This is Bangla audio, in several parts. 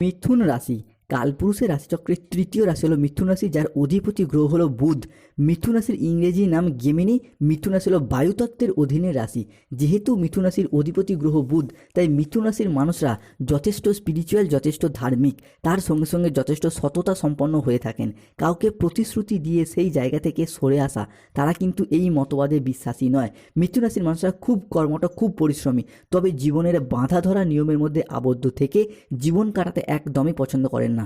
মিথুন রাশি। কালপুরুষের রাশিচক্রের তৃতীয় রাশি হলো মিথুন রাশি, যার অধিপতি গ্রহ হলো বুধ। মিথুন রাশির ইংরেজি নাম গেমিনি, মিথুন রাশি হলো বায়ুতত্ত্বের অধীনে রাশি। যেহেতু মিথুন রাশির অধিপতি গ্রহ বুধ, তাই মিথুন রাশির মানুষরা যথেষ্ট স্পিরিচুয়াল যথেষ্ট ধার্মিক, তার সঙ্গে সঙ্গে যথেষ্ট সততা সম্পন্ন হয়ে থাকেন। কাউকে প্রতিশ্রুতি দিয়ে সেই জায়গা থেকে সরে আসা, তারা কিন্তু এই মতবাদে বিশ্বাসী নয়। মিথুন রাশির মানুষরা খুব কর্মটা খুব পরিশ্রমী, তবে জীবনের বাঁধা ধরা নিয়মের মধ্যে আবদ্ধ থেকে জীবন কাটাতে একদমই পছন্দ করেন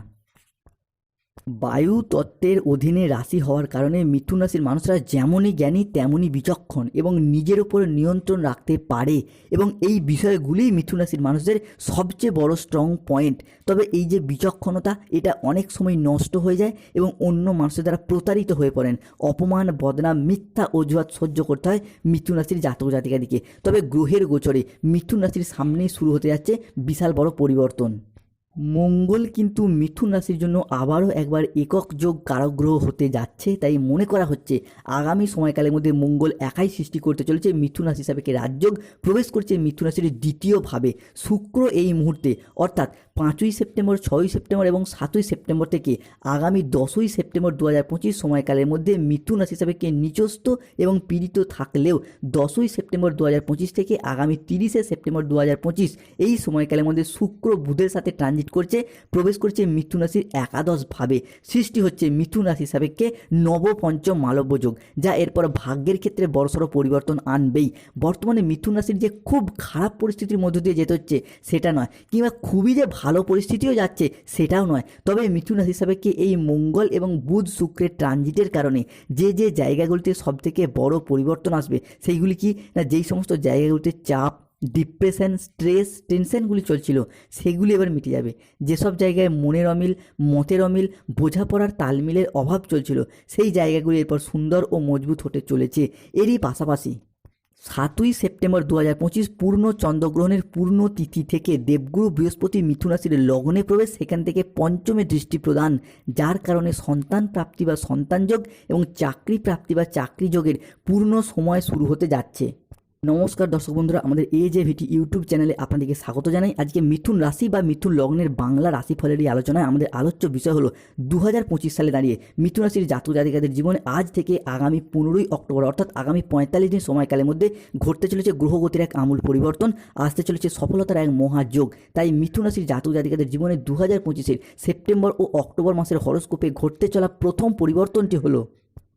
বায়ু তত্ত্বের অধীনে রাশি হওয়ার কারণে মিথুন রাশির মানুষরা যেমনই জ্ঞানী, তেমনই বিচক্ষণ এবং নিজের উপর নিয়ন্ত্রণ রাখতে পারে এবং এই বিষয়গুলিই মিথুন রাশির মানুষদের সবচেয়ে বড় স্ট্রং পয়েন্ট তবে এই যে বিচক্ষণতা, এটা অনেক সময় নষ্ট হয়ে যায় এবং অন্য মানুষের দ্বারা প্রতারিত হয়ে পড়েন। অপমান, বদনাম, মিথ্যা অজুহাত সহ্য করতে হয় মিথুন রাশির জাতক জাতিকাদিকে। তবে গ্রহের গোচরে মিথুন রাশির সামনেই শুরু হতে যাচ্ছে বিশাল বড় পরিবর্তন। মঙ্গল কিন্তু মিথুন রাশির জন্য আবারও একবার একক যোগ কারক গ্রহ হতে যাচ্ছে, তাই মনে করা হচ্ছে আগামী সময়কালের মধ্যে মঙ্গল একাই সৃষ্টি করতে চলেছে। মিথুন রাশি হিসাবে রাজযোগ প্রবেশ করছে মিথুন রাশির দ্বিতীয়ভাবে। শুক্র এই মুহূর্তে, অর্থাৎ পাঁচই সেপ্টেম্বর, ছয়ই সেপ্টেম্বর এবং সাতই সেপ্টেম্বর থেকে আগামী দশই সেপ্টেম্বর দু হাজার পঁচিশ সময়কালের মধ্যে মিথুন রাশি হিসাবে নিচস্ত এবং পীড়িত থাকলেও দশই সেপ্টেম্বর দু হাজার পঁচিশ থেকে আগামী তিরিশে সেপ্টেম্বর দু হাজার পঁচিশ এই সময়কালের মধ্যে শুক্র বুধের সাথে ট্রানজিট করছে, প্রবেশ করছে মিথুন রাশির একাদশ ভাবে। সৃষ্টি হচ্ছে মিথুন রাশি সাপেক্ষে নবপঞ্চম মালব্য যোগ যা এরপর ভাগ্যের ক্ষেত্রে বড়সড় পরিবর্তন আনবেই। বর্তমানে মিথুন রাশির যে খুব খারাপ পরিস্থিতির মধ্য দিয়ে যেতে হচ্ছে, সেটা নয়। কিংবা খুবই যে ভালো পরিস্থিতিও যাচ্ছে, সেটাও নয়। তবে মিথুন রাশি সাপেক্ষে এই মঙ্গল এবং বুধ শুক্রের ট্রানজিটের কারণে যে যে জায়গাগুলিতে সবথেকে বড় পরিবর্তন আসবে, সেইগুলি কি? না যেই সমস্ত জায়গাগুলিতে চাপ ডিপ্রেশন স্ট্রেস টেনশনগুলি চলছিল, সেগুলি এবার মিটে যাবে। যেসব জায়গায় মনের অমিল, মতের অমিল, বোঝাপড়ার তালমিলের অভাব চলছিল, সেই জায়গাগুলি এরপর সুন্দর ও মজবুত হতে চলেছে। এরই পাশাপাশি সাতই সেপ্টেম্বর দু হাজার পঁচিশ পূর্ণ চন্দ্রগ্রহণের পূর্ণ তিথি থেকে দেবগুরু বৃহস্পতি মিথুন রাশির লগ্নে প্রবেশ, সেখান থেকে পঞ্চমে দৃষ্টি প্রদান, যার কারণে সন্তান প্রাপ্তি বা সন্তানযোগ এবং চাকরি প্রাপ্তি বা চাকরি যোগের পূর্ণ সময় শুরু হতে যাচ্ছে। নমস্কার দর্শক বন্ধুরা, আমাদের এ যে ভিটি ইউটিউব চ্যানেলে আপনাদেরকে স্বাগত জানাই। আজকে মিথুন রাশি বা মিথুন লগ্নের বাংলা রাশিফলের এই আলোচনায় আমাদের আলোচ্য বিষয় হলো দু হাজার পঁচিশ সালে দাঁড়িয়ে মিথুন রাশির জাতক জাতিকাদের জীবনে আজ থেকে আগামী পনেরোই অক্টোবর, অর্থাৎ আগামী পঁয়তাল্লিশ দিন সময়কালের মধ্যে ঘটতে চলেছে গ্রহগতির এক আমূল পরিবর্তন, আসতে চলেছে সফলতার এক মহাযোগ। তাই মিথুন রাশির জাতক জাতিকাদের জীবনে দু হাজার সেপ্টেম্বর ও অক্টোবর মাসের হরস্কোপে ঘটতে চলা প্রথম পরিবর্তনটি হলো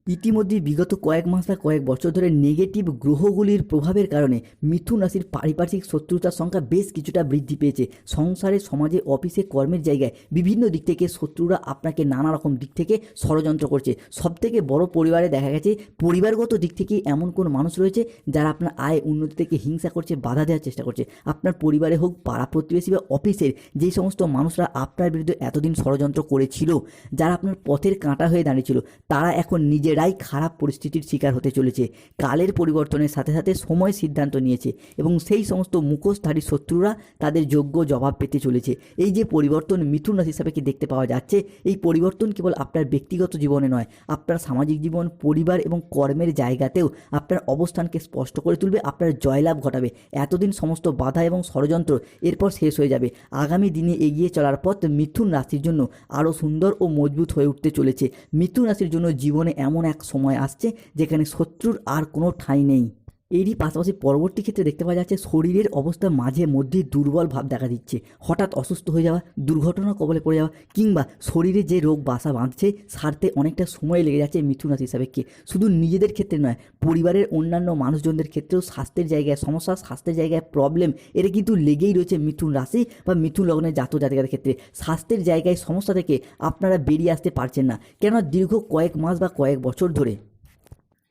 ইতিমধ্যে বিগত কয়েক মাস বা কয়েক বছর ধরে নেগেটিভ গ্রহগুলির প্রভাবের কারণে মিথুন রাশির পারিপার্শ্বিক শত্রুতার সংখ্যা বেশ কিছুটা বৃদ্ধি পেয়েছে। সংসারে, সমাজে, অফিসে, কর্মের জায়গায় বিভিন্ন দিক থেকে শত্রুরা আপনাকে নানা রকম দিক থেকে ষড়যন্ত্র করছে। সবথেকে বড় পরিবারে দেখা গেছে, পরিবারগত দিক থেকে এমন কোনো মানুষ রয়েছে যারা আপনার আয় উন্নতি থেকে হিংসা করছে, বাধা দেওয়ার চেষ্টা করছে। আপনার পরিবারে হোক, পাড়া প্রতিবেশী বা অফিসের যেই সমস্ত মানুষরা আপনার বিরুদ্ধে এতদিন ষড়যন্ত্র করেছিল, যারা আপনার পথের কাঁটা হয়ে দাঁড়িয়েছিল, তারা এখন নিজের নিজেরাই খারাপ পরিস্থিতির শিকার হতে চলেছে। কালের পরিবর্তনের সাথে সাথে সময় সিদ্ধান্ত নিয়েছে এবং সেই সমস্ত মুখোশধারী শত্রুরা তাদের যোগ্য জবাব পেতে চলেছে। এই যে পরিবর্তন মিথুন রাশি হিসাবে কি দেখতে পাওয়া যাচ্ছে? এই পরিবর্তন কেবল আপনার ব্যক্তিগত জীবনে নয়, আপনার সামাজিক জীবন, পরিবার এবং কর্মের জায়গাতেও আপনার অবস্থানকে স্পষ্ট করে তুলবে, আপনার জয়লাভ ঘটাবে। এতদিন সমস্ত বাধা এবং ষড়যন্ত্র এরপর শেষ হয়ে যাবে। আগামী দিনে এগিয়ে চলার পথ মিথুন রাশির জন্য আরও সুন্দর ও মজবুত হয়ে উঠতে চলেছে। মিথুন রাশির জন্য জীবনে এমন এক সময় আসছে যেখানে শত্রুর আর কোনো ঠাঁই নেই। এরই পাশাপাশি পরবর্তী ক্ষেত্রে দেখতে পাওয়া যাচ্ছে শরীরের অবস্থা মাঝে মধ্যেই দুর্বল ভাব দেখা দিচ্ছে। হঠাৎ অসুস্থ হয়ে যাওয়া, দুর্ঘটনা কবলে পড়ে যাওয়া কিংবা শরীরে যে রোগ বাসা বাঁধছে, সারতে অনেকটা সময় লেগে যাচ্ছে মিথুন রাশি কি শুধু নিজেদের ক্ষেত্রে নয়, পরিবারের অন্যান্য মানুষজনদের ক্ষেত্রেও স্বাস্থ্যের জায়গায় সমস্যা, স্বাস্থ্যের জায়গায় প্রবলেম এটা কিন্তু লেগেই রয়েছে মিথুন রাশি বা মিথুন লগ্নের জাত জাতিকাদের ক্ষেত্রে। স্বাস্থ্যের জায়গায় সমস্যা থেকে আপনারা বেরিয়ে আসতে পারছেন না। কেননা দীর্ঘ কয়েক মাস বা কয়েক বছর ধরে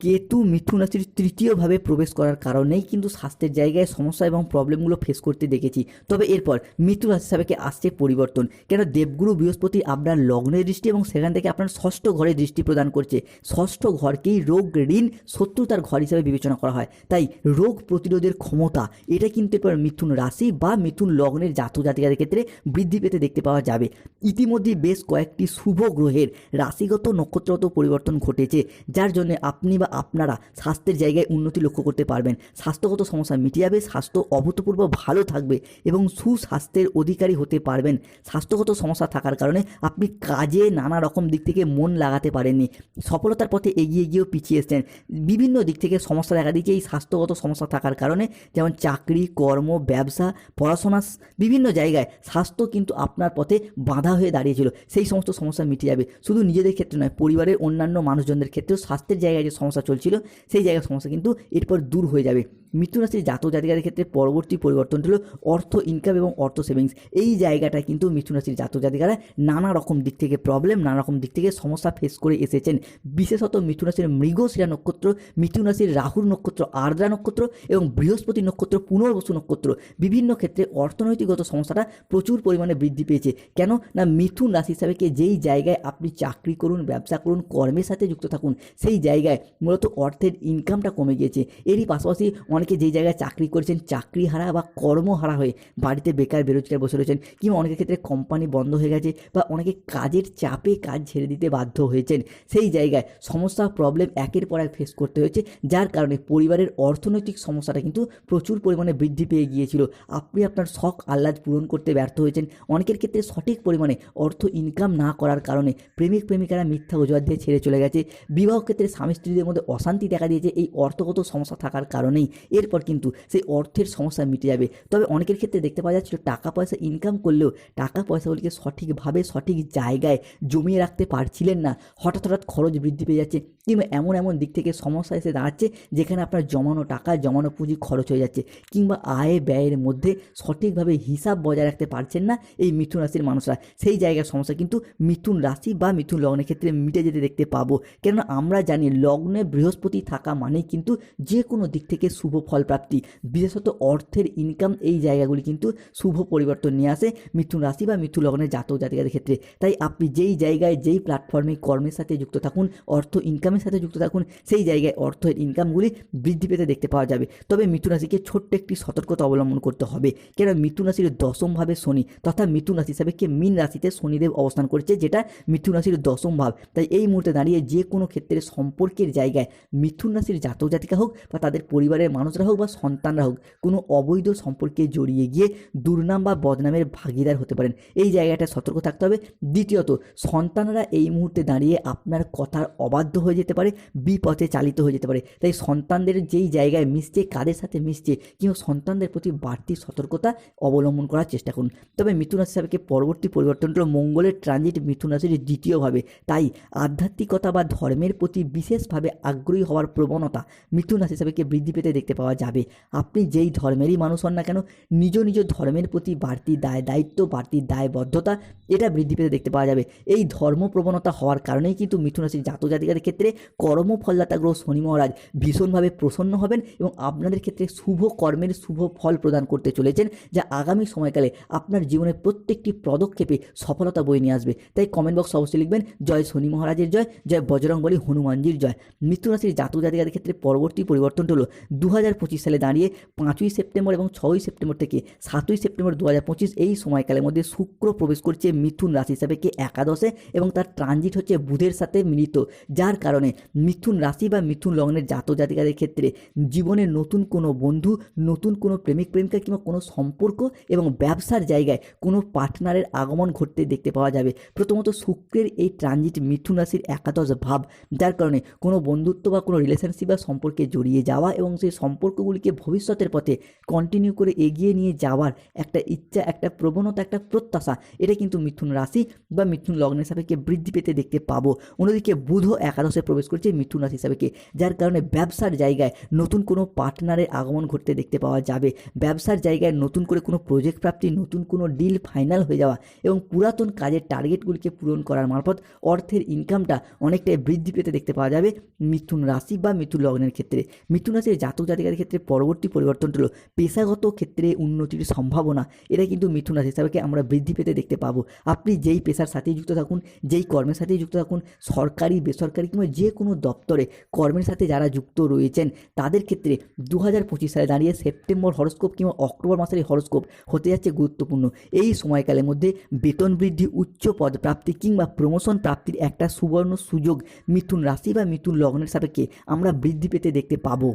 কেতু মিথুন রাশির তৃতীয়ভাবে প্রবেশ করার কারণেই কিন্তু স্বাস্থ্যের জায়গায় সমস্যা এবং প্রবলেমগুলো ফেস করতে দেখেছি। তবে এরপর মিথুন রাশি সাপেক্ষে আসছে পরিবর্তন? কেন দেবগুরু বৃহস্পতি আপনার লগ্নের দৃষ্টি এবং সেখান থেকে আপনার ষষ্ঠ ঘরে দৃষ্টি প্রদান করছে? ষষ্ঠ ঘরকেই রোগ ঋণ শত্রুতার ঘর হিসাবে বিবেচনা করা হয়। তাই রোগ প্রতিরোধের ক্ষমতা, এটা কিন্তু এরপর মিথুন রাশি বা মিথুন লগ্নের জাতক জাতিকাদের ক্ষেত্রে বৃদ্ধি পেতে দেখতে পাওয়া যাবে। ইতিমধ্যে বেশ কয়েকটি শুভ গ্রহের রাশিগত নক্ষত্রগত পরিবর্তন ঘটেছে, যার জন্য আপনি বা আপনারা স্বাস্থ্যের জায়গায় উন্নতি লক্ষ্য করতে পারবেন। স্বাস্থ্যগত সমস্যা মিটে যাবে স্বাস্থ্য অভূতপূর্ব ভালো থাকবে এবং সুস্বাস্থ্যের অধিকারী হতে পারবেন। স্বাস্থ্যগত সমস্যা থাকার কারণে আপনি কাজে নানা রকম দিক থেকে মন লাগাতে পারেননি। সফলতার পথে এগিয়ে গিয়েও পিছিয়ে এসছেন। বিভিন্ন দিক থেকে সমস্যা দেখা দিচ্ছে এই স্বাস্থ্যগত সমস্যা থাকার কারণে যেমন চাকরি, কর্ম, ব্যবসা, পড়াশোনা, বিভিন্ন জায়গায় স্বাস্থ্য কিন্তু আপনার পথে বাধা হয়ে দাঁড়িয়েছিল। সেই সমস্ত সমস্যা মিটে যাবে। শুধু নিজেদের ক্ষেত্রে নয়, পরিবারের অন্যান্য মানুষজনদের ক্ষেত্রেও স্বাস্থ্যের জায়গায় যে সমস্যা চলছিল সেই জায়গার সমস্যা কিন্তু এরপর দূর হয়ে যাবে। মিথুন রাশির জাতক জাতিকাদের ক্ষেত্রে পরবর্তী পরিবর্তনটি হলো অর্থ ইনকাম এবং অর্থ সেভিংস এই জায়গাটা কিন্তু মিথুন রাশির জাতক জাতিকারা নানা রকম দিক থেকে প্রবলেম নানা রকম দিক থেকে সমস্যা ফেস করে এসেছেন। বিশেষত মিথুন রাশির মৃগশিরা নক্ষত্র মিথুন রাশির রাহুর নক্ষত্র, আর্দ্রা নক্ষত্র এবং বৃহস্পতি নক্ষত্র, পুনর্বসু নক্ষত্র। বিভিন্ন ক্ষেত্রে অর্থনৈতিকগত সমস্যাটা প্রচুর পরিমাণে বৃদ্ধি পেয়েছে। কেন? না, মিথুন রাশি হিসাবে কে যেই জায়গায় আপনি চাকরি করুন, ব্যবসা করুন, কর্মের সাথে যুক্ত থাকুন, সেই জায়গায় মূলত অর্থের ইনকামটা কমে গিয়েছে। এরই পাশাপাশি অনেকে যেই জায়গায় চাকরি করেছেন চাকরি হারা বা কর্মহারা হয়ে বাড়িতে বেকার বেরোজগার বসে রয়েছেন কিংবা অনেকের ক্ষেত্রে কোম্পানি বন্ধ হয়ে গেছে বা অনেকে কাজের চাপে কাজ ছেড়ে দিতে বাধ্য হয়েছেন, সেই জায়গায় সমস্যা প্রবলেম একের পর এক ফেস করতে হয়েছে, যার কারণে পরিবারের অর্থনৈতিক সমস্যাটা কিন্তু প্রচুর পরিমাণে বৃদ্ধি পেয়ে গিয়েছিল। আপনি আপনার শখ, আহ্লাদ পূরণ করতে ব্যর্থ হয়েছেন, অনেকের ক্ষেত্রে সঠিক পরিমাণে অর্থ ইনকাম না করার কারণে প্রেমিক, প্রেমিকারা মিথ্যা অজুহাত দিয়ে ছেড়ে চলে গেছে। বিবাহ ক্ষেত্রে স্বামী স্ত্রীদের মধ্যে অশান্তি দেখা দিয়েছে, এই অর্থগত সমস্যা থাকার কারণেই। এরপর কিন্তু সেই অর্থের সমস্যা মিটে যাবে। তবে অনেকের ক্ষেত্রে দেখতে পাওয়া যাচ্ছিল টাকা পয়সা ইনকাম করলেও টাকা পয়সাগুলিকে সঠিকভাবে সঠিক জায়গায় জমিয়ে রাখতে পারছিলেন না। হঠাৎ হঠাৎ খরচ বৃদ্ধি পেয়ে যাচ্ছে কিংবা এমন এমন দিক থেকে সমস্যা এসে দাঁড়াচ্ছে যেখানে আপনার জমানো টাকা, জমানো পুঁজি খরচ হয়ে যাচ্ছে কিংবা আয় ব্যয়ের মধ্যে সঠিকভাবে হিসাব বজায় রাখতে পারছেন না এই মিথুন রাশির মানুষরা। সেই জায়গার সমস্যা কিন্তু মিথুন রাশি বা মিথুন লগ্নের ক্ষেত্রে মিটে যেতে দেখতে পাবো। কেননা আমরা জানি লগ্নে বৃহস্পতি থাকা মানেই কিন্তু যে কোনো দিক থেকে শুভ ফল প্রাপ্তি বিশেষত অর্থের ইনকাম এই জায়গাগুলি কিন্তু শুভ পরিবর্তন নিয়ে আসে মিথুন রাশি বা মিথুন লগ্নের জাতক জাতিকাদের ক্ষেত্রে। তাই আপনি যেই জায়গায় যেই প্ল্যাটফর্মে কর্মের সাথে যুক্ত থাকুন, অর্থ ইনকামের সাথে যুক্ত থাকুন, সেই জায়গায় অর্থের ইনকামগুলি বৃদ্ধি পেতে দেখতে পাওয়া যাবে। তবে মিথুন রাশিকে ছোট্ট একটি সতর্কতা অবলম্বন করতে হবে। কেন? মিথুন রাশির দশম ভাবে শনি তথা মিথুন রাশি হিসাবে কে মিন রাশিতে শনিদেব অবস্থান করছে, যেটা মিথুন রাশির দশম ভাব। তাই এই মুহূর্তে দাঁড়িয়ে যে কোনো ক্ষেত্রে সম্পর্কের জায়গায় মিথুন রাশির জাতক জাতিকা হোক বা তাদের পরিবারের মানুষরা হোক বা সন্তানরা হোক, কোনো অবৈধ সম্পর্কে জড়িয়ে গিয়ে দুর্নাম বা বদনামের ভাগিদার হতে পারেন। এই জায়গাটা সতর্ক থাকতে হবে। দ্বিতীয়ত, সন্তানরা এই মুহূর্তে দাঁড়িয়ে আপনার কথার অবাধ্য হয়ে যেতে পারে, বিপথে চালিত হয়ে যেতে পারে। তাই সন্তানদের যেই জায়গায় মিশছে, কাদের সাথে মিশছে, কিংবা সন্তানদের প্রতি বাড়তি সতর্কতা অবলম্বন করার চেষ্টা করুন। তবে মিথুন রাশি হিসাবে পরবর্তী পরিবর্তনটা হলো মঙ্গলের ট্রানজিট মিথুন রাশির দ্বিতীয়ভাবে তাই আধ্যাত্মিকতা বা ধর্মের প্রতি বিশেষভাবে আগ্রহী হওয়ার প্রবণতা মিথুন রাশি হিসাবে বৃদ্ধি পেতে দেখতে পাওয়া যাবে। আপনি যেই ধর্মেরই মানুষ হন না কেন, নিজ নিজ ধর্মের প্রতি বাড়তি দায়, দায়িত্ব, বাড়তি দায়বদ্ধতা, এটা বৃদ্ধি পেতে দেখতে পাওয়া যাবে। এই ধর্ম প্রবণতা হওয়ার কারণেই কিন্তু মিথুন রাশির জাতক জাতিকাদের ক্ষেত্রে কর্মফলদাতা গ্রহ শনি মহারাজ ভীষণভাবে প্রসন্ন হবেন এবং আপনাদের ক্ষেত্রে শুভ কর্মের শুভ ফল প্রদান করতে চলেছেন, যা আগামী সময়কালে আপনার জীবনের প্রত্যেকটি পদক্ষেপে সফলতা বয়ে নিয়ে আসবে। তাই কমেন্ট বক্স অবশ্যই লিখবেন, জয় শনি মহারাজের জয় জয় বজরং বলি হনুমানজির জয়। মিথুন রাশির জাতক জাতিকাদের ক্ষেত্রে পরবর্তী পরিবর্তনটা হলো দু হাজার পঁচিশ সালে দাঁড়িয়ে পাঁচই সেপ্টেম্বর এবং ছয়ই সেপ্টেম্বর থেকে সাতই সেপ্টেম্বর দু হাজার পঁচিশ এই সময়কালের মধ্যে শুক্র প্রবেশ করছে মিথুন রাশি হিসাবে কে একাদশে এবং তার ট্রানজিট হচ্ছে বুধের সাথে মিলিত, যার কারণে মিথুন রাশি বা মিথুন লগ্নের জাতক জাতিকাদের ক্ষেত্রে জীবনের নতুন কোনো বন্ধু, নতুন কোনো প্রেমিক, প্রেমিকা কিংবা কোনো সম্পর্ক এবং ব্যবসার জায়গায় কোনো পার্টনারের আগমন ঘটতে দেখতে পাওয়া যাবে। প্রথমত শুক্রের এই ট্রানজিট মিথুন রাশির একাদশ ভাব, যার কারণে কোনো বন্ধুত্ব বা কোনো রিলেশনশিপ বা সম্পর্কে জড়িয়ে যাওয়া এবং সেই সম্পর্কগুলিকে ভবিষ্যতের পথে কন্টিনিউ করে এগিয়ে নিয়ে যাওয়ার একটা ইচ্ছা, একটা প্রবণতা, একটা প্রত্যাশা, এটা কিন্তু মিথুন রাশি বা মিথুন লগ্নের সাপেক্ষে বৃদ্ধি পেতে দেখতে পাবো। অন্যদিকে বুধ একাদশে প্রবেশ করছে মিথুন রাশি হিসাবে যার কারণে ব্যবসার জায়গায় নতুন কোনো পার্টনারের আগমন ঘটতে দেখতে পাওয়া যাবে। ব্যবসার জায়গায় নতুন করে কোনো প্রজেক্ট প্রাপ্তি, নতুন কোনো ডিল ফাইনাল হয়ে যাওয়া এবং পুরাতন কাজের টার্গেটগুলিকে পূরণ করার মারফত অর্থের ইনকামটা অনেকটাই বৃদ্ধি পেতে দেখতে পাওয়া যাবে মিথুন রাশি বা মিথুন লগ্নের ক্ষেত্রে। মিথুন রাশির জাতক জাতিকা জাতিকাদের ক্ষেত্রে পরবর্তী পরিবর্তনটা হলো পেশাগত ক্ষেত্রে উন্নতির সম্ভাবনা। এটা কিন্তু মিথুন রাশি হিসাবে আমরা বৃদ্ধি পেতে দেখতে পাবো। আপনি যেই পেশার সাথেই যুক্ত থাকুন, যেই কর্মের সাথেই যুক্ত থাকুন, সরকারি, বেসরকারি কিংবা যে কোনো দপ্তরে কর্মের সাথে যারা যুক্ত রয়েছেন, তাদের ক্ষেত্রে দু হাজার পঁচিশ সালে দাঁড়িয়ে সেপ্টেম্বর হরস্কোপ কিংবা অক্টোবর মাসের এই হরস্কোপ হতে যাচ্ছে গুরুত্বপূর্ণ। এই সময়কালের মধ্যে বেতন বৃদ্ধি, উচ্চ পদ প্রাপ্তি কিংবা প্রমোশন প্রাপ্তির একটা সুবর্ণ সুযোগ মিথুন রাশি বা মিথুন লগ্নের সাপেক্ষে আমরা বৃদ্ধি পেতে দেখতে পাবো।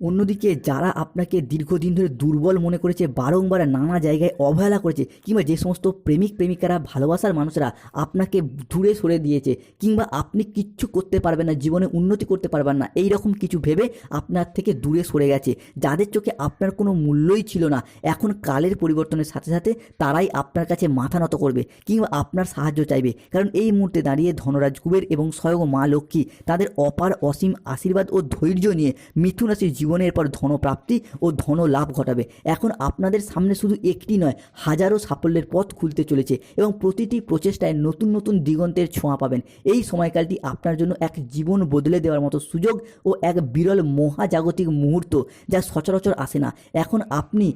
অন্যদিকে যারা আপনাকে দীর্ঘদিন ধরে দুর্বল মনে করেছে, বারংবার নানা জায়গায় অবহেলা করেছে, কিংবা যে সমস্ত প্রেমিক, প্রেমিকারা, ভালোবাসার মানুষরা আপনাকে দূরে সরে দিয়েছে, কিংবা আপনি কিচ্ছু করতে পারবেন না, জীবনে উন্নতি করতে পারবেন না এই রকম কিছু ভেবে আপনার থেকে দূরে সরে গেছে। যাদের চোখে আপনার কোনো মূল্যই ছিল না, এখন কালের পরিবর্তনের সাথে সাথে তারাই আপনার কাছে মাথা নত করবে, কিংবা আপনার সাহায্য চাইবে। কারণ এই মুহূর্তে দাঁড়িয়ে ধনরাজ কুবের এবং স্বয়ং মা লক্ষ্মী তাদের অপার অসীম আশীর্বাদ ও ধৈর্য নিয়ে মিথুন রাশির জীবনের পর ধনপ্রাপ্তি ও ধন লাভ ঘটাবে। এখন আপনাদের সামনে শুধু একটি নয়, হাজারো সাফল্যের পথ খুলতে চলেছে এবং প্রতিটি প্রচেষ্টায় নতুন নতুন দিগন্তের ছোঁয়া পাবেন। এই সময়কালটি আপনার জন্য এক জীবন বদলে দেওয়ার মতো সুযোগ ও এক বিরল মহাজাগতিক মুহূর্ত যা সচরাচর আসে না। এখন আপনি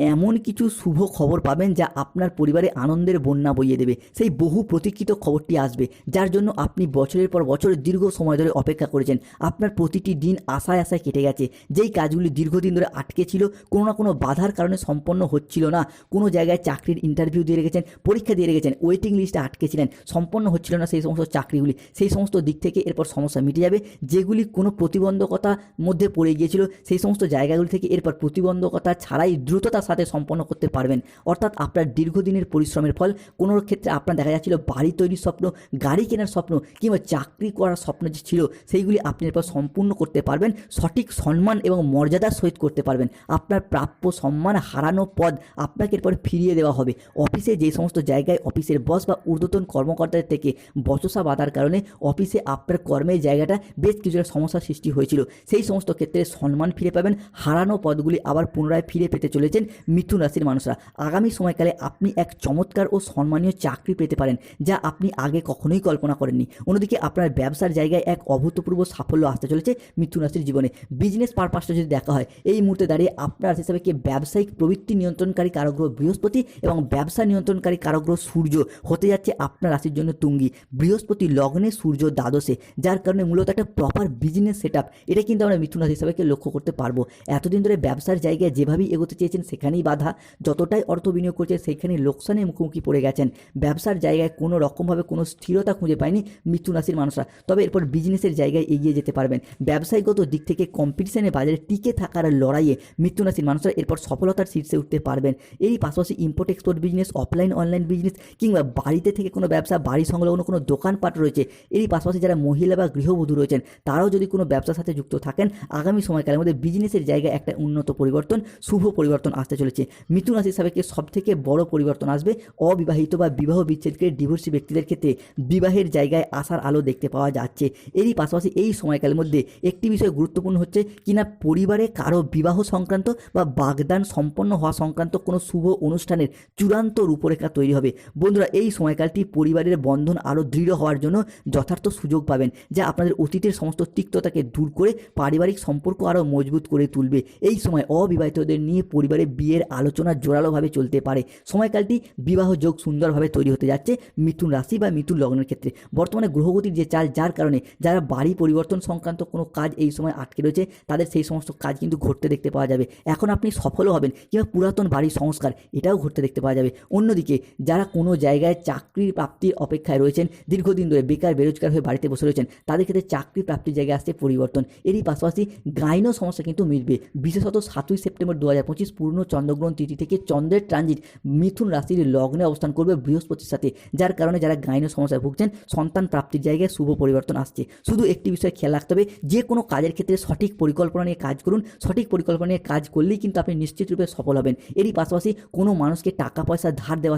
এমন কিছু শুভ খবর পাবেন যা আপনার পরিবারে আনন্দের বন্যা বইয়ে দেবে। সেই বহু প্রতীক্ষিত খবরটি আসবে, যার জন্য আপনি বছরের পর বছর দীর্ঘ সময় ধরে অপেক্ষা করেছেন। আপনার প্রতিটি দিন আশায় আশায় কেটে গেছে। যেই কাজগুলি দীর্ঘদিন ধরে আটকে ছিল, কোনো না কোনো বাধার কারণে সম্পন্ন হচ্ছিল না। কোনো জায়গায় চাকরির ইন্টারভিউ দিয়ে রেখেছেন, পরীক্ষা দিয়ে রেখেছেন ওয়েটিং লিস্টে আটকে ছিলেন, সম্পন্ন হচ্ছিল না সেই সমস্ত চাকরিগুলি। সেই সমস্ত দিক থেকে এরপর সমস্যা মিটে যাবে। যেগুলি কোনো প্রতিবন্ধকতার মধ্যে পড়ে গিয়েছিল, সেই সমস্ত জায়গাগুলি থেকে এরপর প্রতিবন্ধকতা ছাড়াই দ্রুততার সাথে সম্পন্ন করতে পারবেন। অর্থাৎ আপনার দীর্ঘদিনের পরিশ্রমের ফল, কোনো ক্ষেত্রে আপনার দেখা যাচ্ছিল বাড়ি তৈরির স্বপ্ন, গাড়ি কেনার স্বপ্ন কিংবা চাকরি করার স্বপ্ন যে ছিল, সেইগুলি আপনি এরপর সম্পূর্ণ করতে পারবেন, সঠিক সম্মান এবং মর্যাদার সহিত করতে পারবেন। আপনার প্রাপ্য সম্মান হারানো পদ আপনাকে এরপর ফিরিয়ে দেওয়া হবে। অফিসে যে সমস্ত জায়গায় অফিসের বস বা ঊর্ধ্বতন কর্মকর্তাদের থেকে বচসা বাধার কারণে অফিসে আপনার কর্মের জায়গাটা বেশ কিছুটা সমস্যার সৃষ্টি হয়েছিল। সেই সমস্ত ক্ষেত্রে সম্মান ফিরে পাবেন, হারানো পদগুলি আবার পুনরায় ফিরে পেতে চলেছেন। মিথুন রাশির মানুষরা। আগামী সময়কালে আপনি এক চমৎকার ও সম্মানীয় চাকরি পেতে পারেন, যা আপনি আগে কখনোই কল্পনা করেননি। অন্যদিকে আপনার ব্যবসার জায়গায় এক অভূতপূর্ব সাফল্য আসতে চলেছে মিথুন রাশির জীবনে। বিজনেস পারপাসটা যদি দেখা হয়, এই মুহূর্তে দাঁড়িয়ে আপনার হিসাবে কি ব্যবসায়িক প্রবৃত্তি নিয়ন্ত্রণকারী কারগ্রহ বৃহস্পতি এবং ব্যবসা নিয়ন্ত্রণকারী কারগ্রহ সূর্য হতে যাচ্ছে আপনার রাশির জন্য তুঙ্গি। বৃহস্পতি লগ্নে সূর্য দ্বাদশে, যার কারণে মূলত একটা প্রপার বিজনেস সেট এটা কিন্তু আমরা মিথুন রাশি হিসাবে লক্ষ্য করতে পারব। এতদিন ধরে ব্যবসার জায়গায় যেভাবেই এগোতে চেয়েছেন সেখানেই বাধা। যতটাই অর্থ বিনিয়োগ করছে, সেখানে লোকসানের মুখোমুখি পড়ে গেছেন। ব্যবসার জায়গায় কোনো রকমভাবে কোনো স্থিরতা খুঁজে পায়নি মিথুন রাশির মানুষরা। তবে এরপর বিজনেসের জায়গায় এগিয়ে যেতে পারবেন। ব্যবসায়িকগত দিক থেকে কম্পিটিশনে বাজারে টিকে থাকার লড়াইয়ে মিথুন রাশির মানুষরা এরপর সফলতার শীর্ষে উঠতে পারবেন। এই পাশাপাশি import export business offline online business কিংবা বাড়িতে থেকে কোনো ব্যবসা, বাড়ি সংলগ্ন কোনো দোকানপাট রয়েছে। এরই পাশাপাশি যারা মহিলা বা গৃহবধূ রয়েছেন, তারাও যদি কোনো ব্যবসার সাথে যুক্ত থাকেন, আগামী সময়কালের মধ্যে বিজনেসের জায়গায় একটা উন্নত পরিবর্তন, শুভ পরিবর্তন আসতে চলেছে। মিথুন রাশি হিসাবে সব থেকে বড় পরিবর্তন আসবে অবিবাহিত বা বিবাহ বিচ্ছেদকে ডিভোর্সি ব্যক্তিদের ক্ষেত্রে বিবাহের জায়গায় আসার আলো দেখতে পাওয়া যাচ্ছে। এরই পাশাপাশি এই সময়কালের মধ্যে একটি বিষয় গুরুত্বপূর্ণ হচ্ছে কিনা পরিবারে কারও বিবাহ সংক্রান্ত বা বাগদান সম্পন্ন হওয়া সংক্রান্ত কোনো শুভ অনুষ্ঠানের চূড়ান্ত রূপরেখা তৈরি হবে। বন্ধুরা, এই সময়কালটি পরিবারের বন্ধন আরও দৃঢ় হওয়ার জন্য যথার্থ সুযোগ পাবেন, যা আপনাদের অতীতের সমস্ত তিক্ততাকে দূর করে পারিবারিক সম্পর্ক আরও মজবুত করে তুলবে। এই সময় অবিবাহিতদের নিয়ে পরিবারে বিয়ের আলোচনা জোরালোভাবে চলতে পারে। সময়কালটি বিবাহ যোগ সুন্দরভাবে তৈরি হতে যাচ্ছে মিথুন রাশি বা মিথুন লগ্নের ক্ষেত্রে। বর্তমানে গ্রহগতির যে চাল, যার কারণে যারা বাড়ি পরিবর্তন সংক্রান্ত কোনো কাজ এই সময় আটকে রয়েছে, তাদের সেই সমস্ত কাজ কিন্তু ঘটতে দেখতে পাওয়া যাবে। এখন আপনি সফলও হবেন কিংবা পুরাতন বাড়ির সংস্কার এটাও ঘটতে দেখতে পাওয়া যাবে। অন্যদিকে যারা কোনো জায়গায় চাকরির প্রাপ্তির অপেক্ষায় রয়েছেন, দীর্ঘদিন ধরে বেকার, বেরোজগার হয়ে বাড়িতে বসে রয়েছেন, তাদের ক্ষেত্রে চাকরি প্রাপ্তির জায়গায় আসছে পরিবর্তন। এরই পাশাপাশি গাইন সমস্যা কিন্তু মিটবে। বিশেষত সাতই সেপ্টেম্বর দু হাজার পঁচিশ পূর্ণ চন্দ্রগ্রহণ তিথি থেকে চন্দ্রের ট্রানজিট মিথুন রাশির লগ্নে অবস্থান করবে বৃহস্পতির সাথে, যার কারণে যারা গাইন সমস্যায় ভুগছেন, সন্তান প্রাপ্তির জায়গায় শুভ পরিবর্তন আসছে। শুধু একটি বিষয়ে খেয়াল রাখতে হবে, যে কোনো কাজের ক্ষেত্রে সঠিক পরিকল্পনা নিয়ে কাজ করুন, সঠিক পরিকল্পনা নিয়ে কাজ করলেই কিন্তু আপনি নিশ্চিতরূপে সফল হবেন। এরই পাশাপাশি কোনো মানুষকে টাকা পয়সা ধার দেওয়া